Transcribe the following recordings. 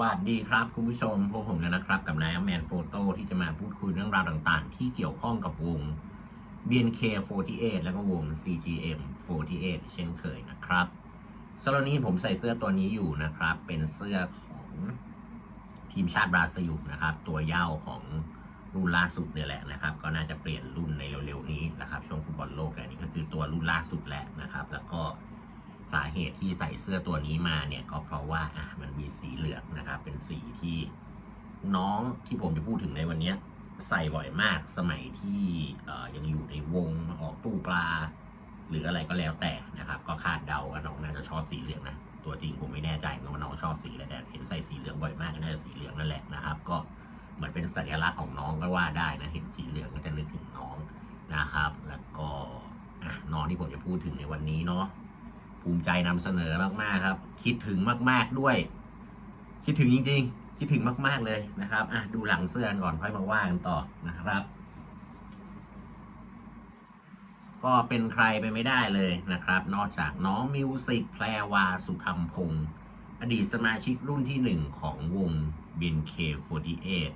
วัสดีครับคุณผู้ชมพวกผมแล้วนะครับ กับนายแมนโฟโต้ที่จะมาพูดคุยเรื่องราวต่างๆ ที่เกี่ยวข้องกับวง BNK48 แล้วก็วง CGM48 เช่นเคยนะครับสำหรับนี้ผมใส่เสื้อตัวนี้อยู่นะครับ เป็นเสื้อของทีมชาติบราซิลนะครับ ตัวเย่าของรุ่นล่าสุดเนี่ยแหละนะครับ ก็น่าจะเปลี่ยนรุ่นในเร็วๆนี้นะครับช่วงฟุตบอลโลกอันนี้ก็คือตัวรุ่นล่าสุดแหละนะครับ แล้วก็ สาเหตุที่ใส่เสื้อตัวนี้มาเนี่ยก็เพราะว่าอะมันมีสีเหลืองนะครับ เป็นสีที่น้องที่ผมจะพูดถึงในวันนี้ใส่บ่อยมากสมัยที่ยังอยู่ในวงออกตู้ปลา หรืออะไรก็แล้วแต่นะครับ ก็คาดเดาว่าน้องน่าจะชอบสีเหลืองนะตัวจริงผมไม่แน่ใจว่าน้องชอบสีอะไรแต่เห็นใส่สีเหลืองบ่อยมากก็น่าจะสีเหลืองนั่นแหละนะครับ ก็เหมือนเป็นสัญลักษณ์ของน้องก็ว่าได้นะเห็นสีเหลืองก็จะนึกถึงน้องนะครับ แล้วก็น้องที่ผมจะพูดถึงในวันนี้เนาะ ภูมิใจนำเสนอมากๆครับ คิดถึงมากๆด้วย คิดถึงจริง ๆ คิดถึงมาก ๆเลยนะครับอะดูหลังเสื้อก่อนค่อยมาว่ากันต่อนะครับ ก็เป็นใครไปไม่ได้เลยนะครับ นอกจากน้องมิวสิกแพรวาสุธรรมพงศ์อดีตสมาชิกรุ่นที่หนึ่งของวง BNK48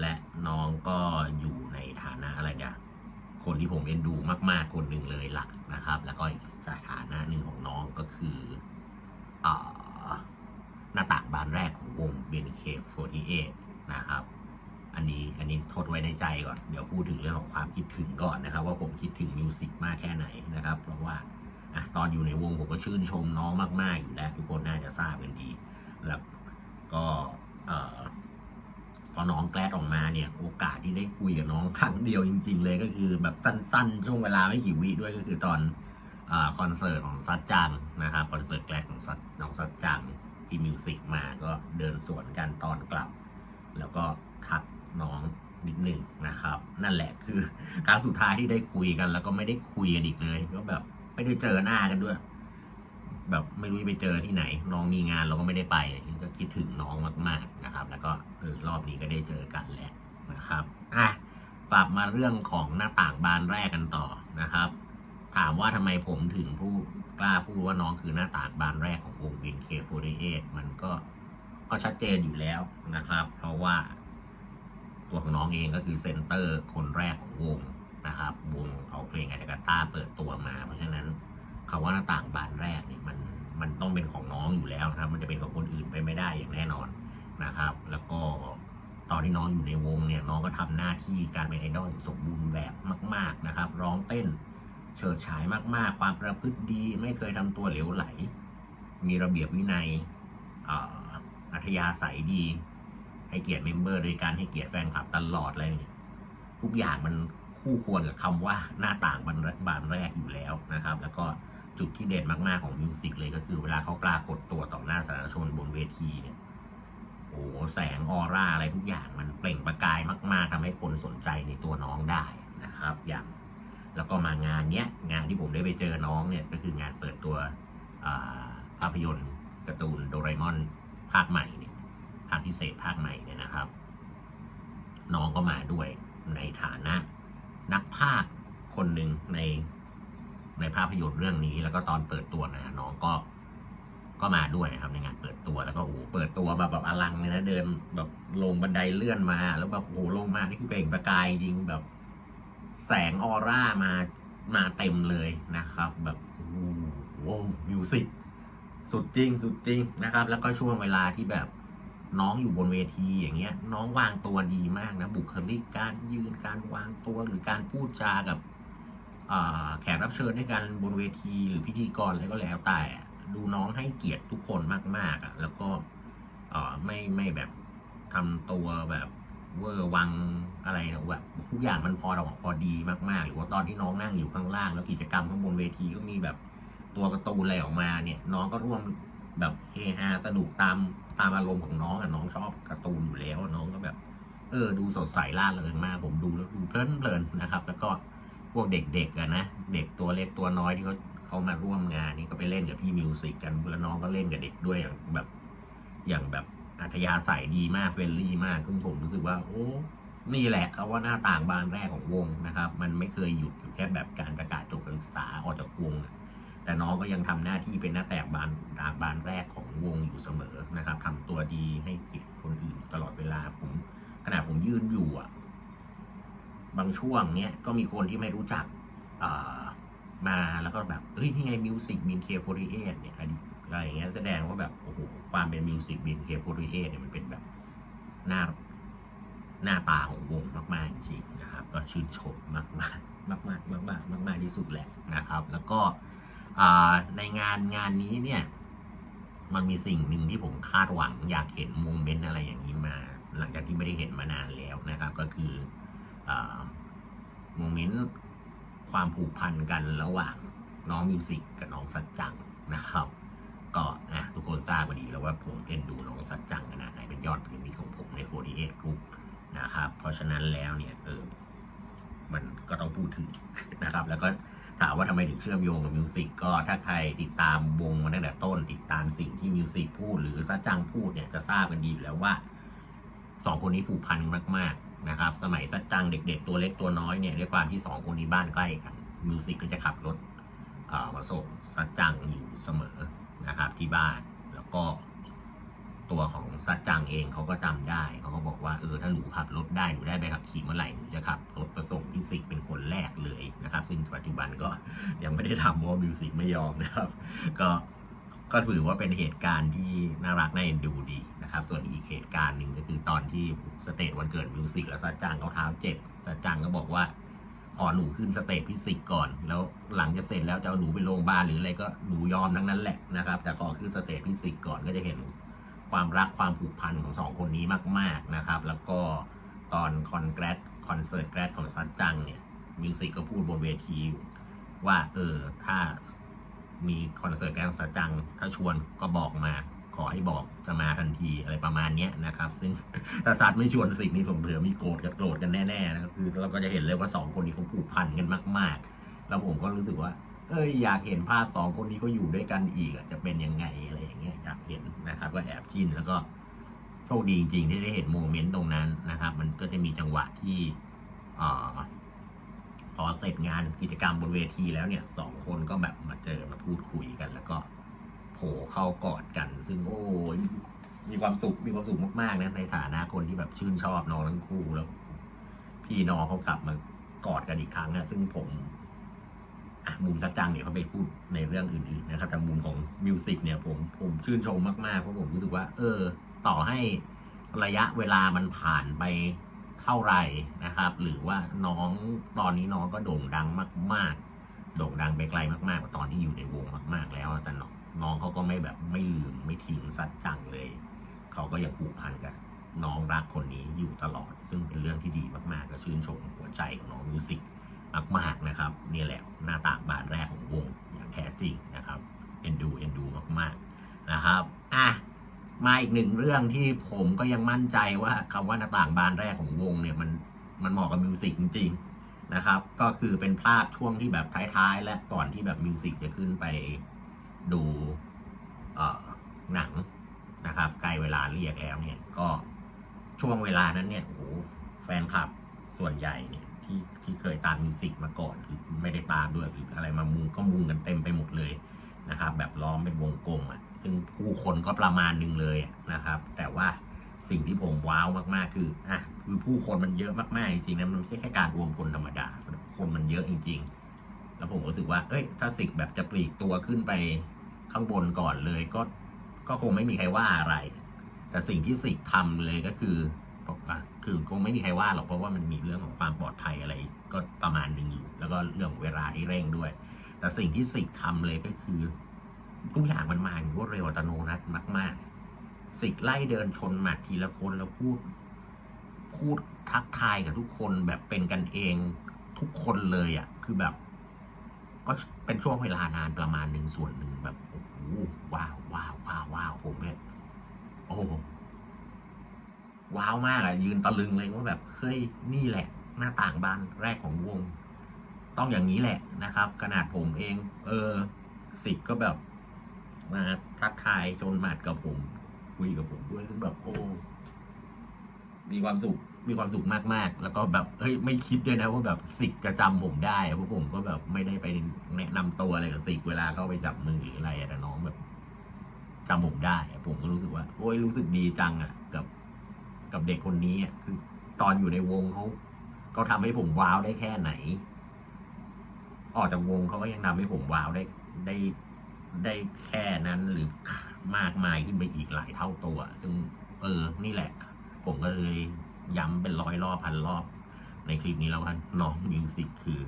และน้องก็อยู่ในฐานะอะไรเนี่ย คนที่ผมเอ็นดูมาก ๆ คนหนึ่งเลยลักนะครับ แล้วก็อีกสถานะหนึ่งของน้องก็คืออหน้าต่างบานแรกของวง BNK48 นะครับ อันนี้อันนี้ทดไว้ในใจก่อน เดี๋ยวพูดถึงเรื่องของความคิดถึงก่อนนะครับ ว่าผมคิดถึงมิวสิกมากแค่ไหนนะครับ เพราะว่าอะตอนอยู่ในวงผมก็ชื่นชมน้องมาก ๆ อยู่แล้ว ทุกคนน่าจะทราบกันดี แล้วก็เอ่อพอน้องแกลดออกมาเนี่ยโอกาสที่ได้คุยกับน้องครั้งเดียวจริง ๆ เลยก็คือแบบสั้นๆ ช่วงเวลาไม่กี่วิด้วยก็คือตอนอคอนเสิร์ตของซัดจังนะครับคอนเสิร์ตแกลดของซัดน้องซัดจังที่มิวสิกมาก็เดินสวนกันตอนกลับ แล้วก็ทักน้องนิดหนึ่งนะครับ นั่นแหละคือครั้งสุดท้ายที่ได้คุยกัน แล้วก็ไม่ได้คุยกันอีกเลย ก็แบบไม่ได้เจอหน้ากันด้วย แบบไม่รู้ไปเจอที่ไหน น้องมีงานเราก็ไม่ได้ไปก็คิดถึงน้องมาก ๆนะครับ แล้วก็เออรอบนี้ก็ได้เจอกันแหละนะครับอะกลับมาเรื่องของหน้าต่างบานแรกกันต่อนะครับ ถามว่าทำไมผมถึงผู้กล้าพูดว่าน้องคือหน้าต่างบานแรกของวง BNK48 มันก็ก็ชัดเจนอยู่แล้วนะครับ เพราะว่า ตัวของน้องเองก็คือเซนเตอร์คนแรกของวงนะครับ วงเอาเพลงไอเดกาตาเปิดตัวมา เพราะฉะนั้นคำว่าหน้าต่างบานแรก มันต้องเป็นของน้องอยู่แล้วนะครับ มันจะเป็นของคนอื่นไปไม่ได้อย่างแน่นอนนะครับ แล้วก็ตอนที่น้องอยู่ในวงเนี่ยน้องก็ทำหน้าที่การเป็นไอดอลอย่างสมบูรณ์แบบมาก ๆนะครับ ร้องเต้นเฉิดฉายมากๆ ความประพฤติดีไม่เคยทำตัวเหลวไหล มีระเบียบวินัยอัธยาศัยดี ให้เกียรติเมมเบอร์โดยการให้เกียรติแฟนคลับตลอดอะไรเนี่ยทุกอย่างมันคู่ควรกับคำว่าหน้าต่างบานบานแรกอยู่แล้วนะครับ แล้วก็ จุดที่เด่นมากๆของมิวสิกเลยก็คือเวลาเขาปรากฏตัวต่อหน้าสาธารณชนบนเวทีเนี่ยโอ้โหแสงออร่าอะไรทุกอย่างมันเปล่งประกายมาก ๆทำให้คนสนใจในตัวน้องได้นะครับ อย่างแล้วก็มางานเนี้ยงานที่ผมได้ไปเจอน้องเนี่ยก็คืองานเปิดตัวภาพยนตร์การ์ตูนโดเรมอนภาคใหม่เนี่ยภาคพิเศษภาคใหม่เนี่ยนะครับ น้องก็มาด้วยในฐานะนักภาคคนหนึ่งใน ในภาพยนตร์เรื่องนี้ แล้วก็ตอนเปิดตัวนะน้องก็ก็มาด้วยนะครับในงานเปิดตัวแล้วก็โอ้เปิดตัวแบบแบบอลังเลยนะเดินแบบลงบันไดเลื่อนมา แล้วแบบโอ้ลงมานี่คือเปล่งประกายจริงแบบ แสงออร่ามามาเต็มเลยนะครับ แบบโอ้โหมิวสิกสุดจริง สุดจริงนะครับ แล้วก็ช่วงเวลาที่แบบน้องอยู่บนเวทีอย่างเงี้ย น้องวางตัวดีมากนะบุคลิกการยืนการวางตัวหรือการพูดจากับ แขกรับเชิญด้วยกันบนเวทีหรือพิธีกรอะไรก็แล้วแต่ดูน้องให้เกียรติทุกคนมาก ๆอะแล้วก็ไม่ไม่แบบทำตัวแบบเวอร์วังอะไรนะแบบทุกอย่างมันพอเราพอดีมากๆ หรือว่าตอนที่น้องนั่งอยู่ข้างล่าง แล้วกิจกรรมข้างบนเวทีก็มีแบบตัวกร์ตูนอะไรออกมาเนี่ย น้องก็ร่วมแบบเฮฮาสนุกตามตามอารมณ์ของน้องอะน้องชอบการ์ตูนอยู่แล้วน้องก็แบบ เออ ดูสดใสล่าเริงมาก ผมดูแล้วดูเพลินเพลินๆนะครับ แล้วก็ พวกเด็กๆอะนะ เด็กตัวเล็กตัวน้อยที่เขาเขามาร่วมงานนี่ก็ไปเล่นกับพี่มิวสิกกันแล้วน้องก็เล่นกับเด็กด้วยอย่างแบบ อย่างแบบอัธยาศัยดีมากเฟรนลี่มากซึ่งผมรู้สึกว่า โอ้นี่แหละเขาว่าหน้าต่างบานแรกของวงนะครับ มันไม่เคยหยุดอยู่แค่แบบการประกาศจบการศึกษาออกจากวงแต่น้องก็ยังทำหน้าที่เป็นหน้าแตกบานดากบานแรกของวงอยู่เสมอนะครับทำตัวดีให้เกียรติคนอื่นตลอดเวลาผมขณะผมยืนอยู่อะ บางช่วงเนี้ยก็มีคนที่ไม่รู้จักมาแล้วก็แบบเฮ้ยนี่ไงมิวสิกบินเคโฟรีเอเนี่ยอะไรอย่างเงี้ยแสดงว่าแบบโอ้โหความเป็นมิวสิกบินเคโฟรีเอเนี่ยมันเป็นแบบหน้าหน้าตาของวงมาก ๆ จริงนะครับ ก็ชื่นชมมากๆมากๆมากๆมากๆมากที่สุดแหละนะครับ แล้วก็ในงานงานนี้เนี่ย มันมีสิ่งหนึ่งที่ผมคาดหวังอยากเห็นโมเมนต์อะไรอย่างนี้มา หลังจากที่ไม่ได้เห็นมานานแล้วนะครับ ก็คือ โมเมนต์ความผูกพันกันระหว่างน้องมิวสิกกับน้องสัจจังนะครับ ก็นะทุกคนทราบกันดีแล้วว่าผมเอ็นดูน้องสัจจังขนาดไหนเป็นยอดพีมิตของผมใน48 Group นะครับ เพราะฉะนั้นแล้วเนี่ยเออมันก็ต้องพูดถึงนะครับ แล้วก็ถามว่าทำไมถึงเชื่อมโยงกับมิวสิกก็ถ้าใครติดตามวงมาตั้งแต่ต้น ติดตามสิ่งที่มิวสิกพูดหรือซัดจังพูดเนี่ยจะทราบกันดีอยู่แล้วว่าสองคนนี้ผูกพันกันมากๆ นะครับ สมัยซัดจังเด็กๆ ตัวเล็กตัวน้อยเนี่ยด้วยความที่สองคนนี้บ้านใกล้กันมิวสิกก็จะขับรถมาส่งซัดจังอยู่เสมอนะครับที่บ้านแล้วก็ตัวของซัดจังเองเขาก็จำได้เขาก็บอกว่าเออถ้าหนูขับรถได้หนูได้ใบขับขี่เมื่อไหร่หนูจะขับรถประส่งพี่สิกเป็นคนแรกเลยนะครับ ซึ่งปัจจุบันก็ยังไม่ได้ทำเพราะมิวสิกไม่ยอมนะครับ ก็ ก็ถือว่าเป็นเหตุการณ์ที่น่ารักน่าเอ็นดูดีนะครับ ส่วนอีกเหตุการณ์หนึ่งก็คือตอนที่สเตจวันเกิดมิวสิกแล้วซัดจังเขาเท้าเจ็บซัดจังก็บอกว่าขอหนูขึ้นสเตจฟิสิกก่อน แล้วหลังจะเสร็จแล้วจะเอาหนูไปโรงพยาบาลหรืออะไรก็หนูยอมทั้งนั้นแหละนะครับ แต่ขอขึ้นสเตจฟิสิกก่อนก็จะเห็นความรักความผูกพันของสองคนนี้มาก ๆนะครับ แล้วก็ตอนคอนแกรสคอนเสิร์ตแกรสของซันจังเนี่ยมิวสิกก็พูดบนเวทีว่าเออถ้า มีคอนเสิร์ตแกรสของซันจัง ถ้าชวนก็บอกมา ขอให้บอกจะมาทันทีอะไรประมาณนี้นะครับ ซึ่งถ้าซัดไม่ชวนสิ่งนี้ผมเผื่อมีโกรธกันโกรธกันแน่ๆนะครับคือเราก็จะเห็นเลยว่าสองคนนี้เขาผูกพันกันมาก ๆ แล้วผมก็รู้สึกว่าเอ้ยอยากเห็นภาพสองคนนี้เขาอยู่ด้วยกันอีกจะเป็นยังไงอะไรอย่างเงี้ยอยากเห็นนะครับก็แอบชินแล้วก็โชคดีจริงๆที่ได้เห็นโมเมนต์ตรงนั้นนะครับ มันก็จะมีจังหวะที่อ่อ พอเสร็จงานกิจกรรมบนเวทีแล้วเนี่ยสองคนก็แบบมาเจอมาพูดคุยกัน แล้วก็โผล่เข้ากอดกัน ซึ่งโอ้ยมีความสุขมีความสุขมากๆนะในฐานะคนที่แบบชื่นชอบน้องทั้งคู่แล้ว พี่น้องเขากลับมากอดกันอีกครั้งนะซึ่งผมมุมซัดจังเนี่ยเขาไปพูดในเรื่องอื่นๆนะครับแต่มุมของมิวสิกเนี่ยผมผมชื่นชมมากๆเพราะผมรู้สึกว่า เออ ต่อให้ระยะเวลามันผ่านไป เท่าไหร่นะครับ หรือว่าน้องตอนนี้น้องก็โด่งดังมาก ๆ โด่งดังไปไกลมากๆกว่าตอนที่อยู่ในวงมาก ๆ แล้วแต่น้องน้องเขาก็ไม่แบบไม่ลืมไม่ทิ้งซัดจังเลย เขาก็ยังผูกพันกับน้องรักคนนี้อยู่ตลอด ซึ่งเป็นเรื่องที่ดีมากๆ ก็ชื่นชมหัวใจของน้องมิวสิกมากๆนะครับนี่แหละหน้าตาบานแรกของวงอย่างแท้จริงนะครับเอ็นดูเอ็นดูมากๆนะครับอะ มาอีกหนึ่งเรื่องที่ผมก็ยังมั่นใจว่าคำว่าหน้าต่างบานแรกของวงเนี่ยมันมันเหมาะกับมิวสิกจริงๆนะครับ ก็คือเป็นภาพช่วงที่แบบท้ายๆ และก่อนที่แบบมิวสิกจะขึ้นไปดูเอ่อหนังนะครับใกล้เวลาเรียกแล้วเนี่ยก็ช่วงเวลานั้นเนี่ยโอ้โหแฟนคลับส่วนใหญ่เนี่ยที่ที่เคยตามมิวสิกมาก่อนหรือไม่ได้ตามด้วยหรืออะไรมามุงก็มุงกันเต็มไปหมดเลย นะครับ แบบล้อมเป็นวงกลมอะซึ่งผู้คนก็ประมาณหนึ่งเลยนะครับ แต่ว่าสิ่งที่ผมว้าวมากๆ คืออะคือผู้คนมันเยอะมากๆจริงๆนะมันไม่ใช่แค่การรวมคนธรรมดา คนมันเยอะจริง ๆ แล้วผมรู้สึกว่า เอ้ย ถ้าสิกแบบจะปลีกตัวขึ้นไปข้างบนก่อนเลยก็ก็คงไม่มีใครว่าอะไร แต่สิ่งที่สิกทำเลยก็คือบอกว่าคือคงไม่มีใครว่าหรอกเพราะว่ามันมีเรื่องของความปลอดภัยอะไร ก็ประมาณหนึ่งอยู่ แล้วก็เรื่องเวลาที่เร่งด้วย แต่สิ่งที่สิกทำเลยก็คือ ทุกอย่างมันมาอย่างรวดเร็วอัตโนมัติมาก ๆ สิกไล่เดินชนหมัดทีละคนแล้วพูด พูดทักทายกับทุกคนแบบเป็นกันเองทุกคนเลยอะ่ะ คือแบบ ก็เป็นช่วงเวลานานประมาณหนึ่งส่วนหนึ่งแบบโอ้โหว้าวว้าวว้าวว้าวผมแบบโอ้ว้าวมากอะยืนตะลึงเลยว่าแบบเฮ้ยนี่แหละ หน้าต่างบานแรกของวง ต้องอย่างนี้แหละนะครับ ขนาดผมเอง เออสิบก็แบบ มาทักทายชนหมัดกับผม คุยกับผมด้วยซึ่งแบบโอ้มีความสุขมีความสุขมากๆ แล้วก็แบบเฮ้ยไม่คิดด้วยนะว่าแบบสิกจะจำผมได้เพราะผมก็แบบไม่ได้ไปแนะนำตัวอะไรกับสิกเวลาเข้าไปจับมือหรืออะไรแต่น้องแบบจำผมได้ ผมก็รู้สึกว่า โอ้ยรู้สึกดีจังอะกับ กับเด็กคนนี้อะคือ ตอนอยู่ในวงเขาเขาทำให้ผมว้าวได้แค่ไหน ออกจากวงเขาก็ยังทำให้ผมว้าวได้ได้ได้แค่นั้นหรือมากมายขึ้นไปอีกหลายเท่าตัว ซึ่งเออ นี่แหละ ผมก็เลยย้ำเป็นร้อยรอบพันรอบ ในคลิปนี้แล้วว่าน้องมิวสิกคือ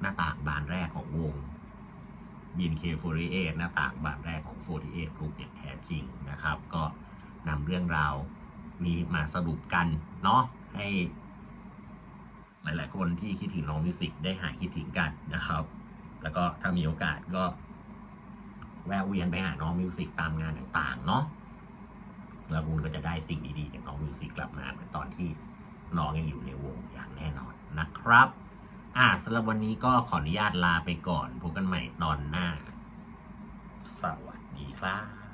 หน้าต่างบานแรกของวง BNK48 หน้าต่างบานแรกของ 48 Group อย่างแท้จริงนะครับ ก็นำเรื่องราวนี้มาสรุปกันเนาะให้ หลาย ๆ คนที่คิดถึงน้องมิวสิกได้หายคิดถึงกันนะครับ แล้วก็ถ้ามีโอกาสก็ แวะเวียนไปหาน้องมิวสิกตามงานต่างๆ เนาะแล้วคุณก็จะได้สิ่งดีๆจากน้องมิวสิกกลับมาเหมือนตอนที่น้องยังอยู่ในวงอย่างแน่นอนนะครับ อ่าสำหรับวันนี้ก็ขออนุญาตลาไปก่อนพบกันใหม่ตอนหน้า สวัสดีครับ